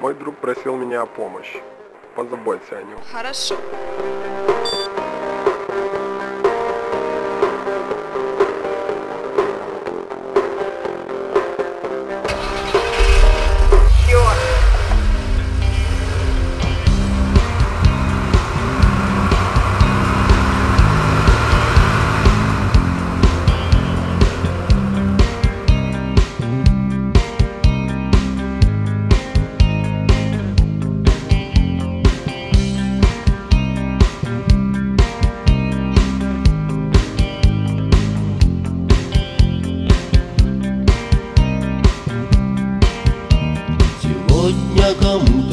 Мой друг просил меня о помощи. Позаботься о нем. Хорошо.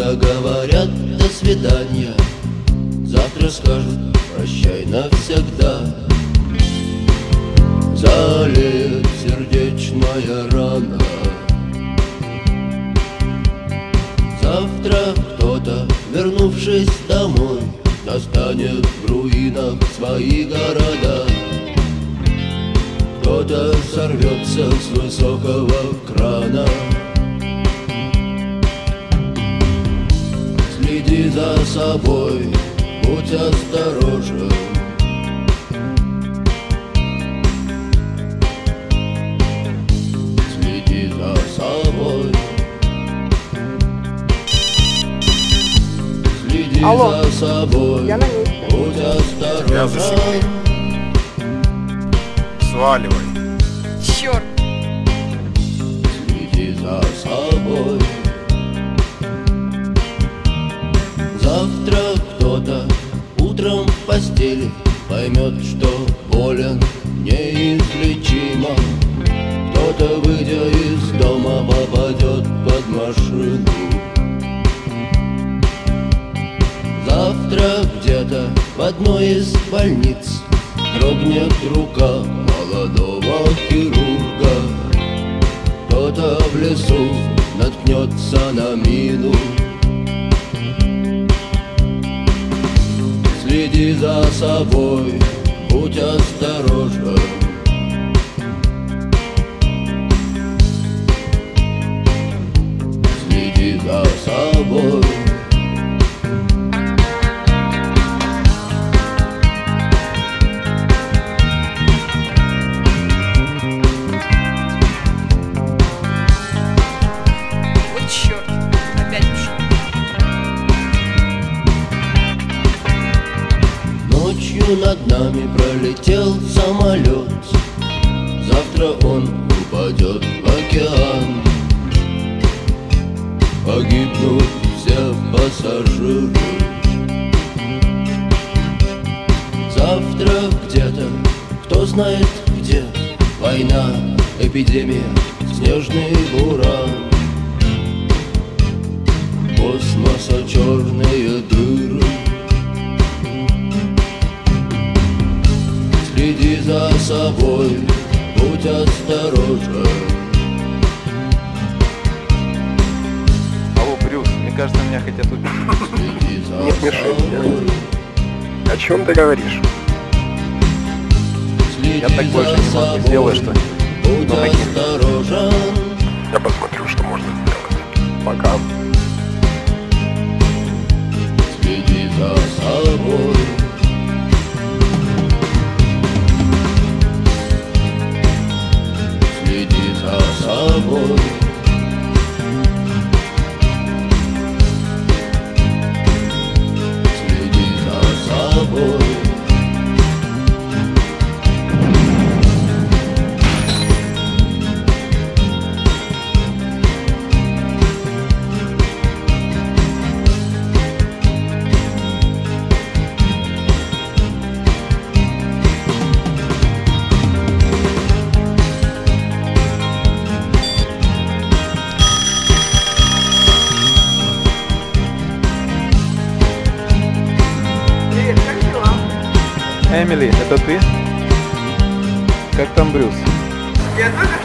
Кому-то говорят до свидания. Завтра скажут прощай навсегда. Залеет сердечная рана. Завтра кто-то, вернувшись домой Достанет в руинах свои города. Кто-то сорвется с высокого крана собой, будь осторожен Следи за собой Следи Алло. за собой, Я на месте. будь засекли. осторожен Сваливай. Черт. Следи за собой Завтра кто-то утром в постели Поймет, что болен неизлечимо. Кто-то, выйдя из дома, попадет под машину. Завтра где-то в одной из больниц Дрогнет рука молодого хирурга. Кто-то в лесу наткнется на мину За собой, будь осторожен Ночью над нами пролетел самолет. Завтра он упадет в океан. Погибнут все пассажиры. Завтра где-то, кто знает где Война, эпидемия, снежный буран. Космоса черные дыры собой, будь осторожен Алло, Брюс, мне кажется, меня хотят убить. Следи за Не смеши меня. О чем ты говоришь? Следи Я так больше не могу. Сделай что-нибудь. Будь Помоги. осторожен Я посмотрю, что можно сделать. Пока. Следи за собой Эмили, это ты? Как там Брюс? Я тоже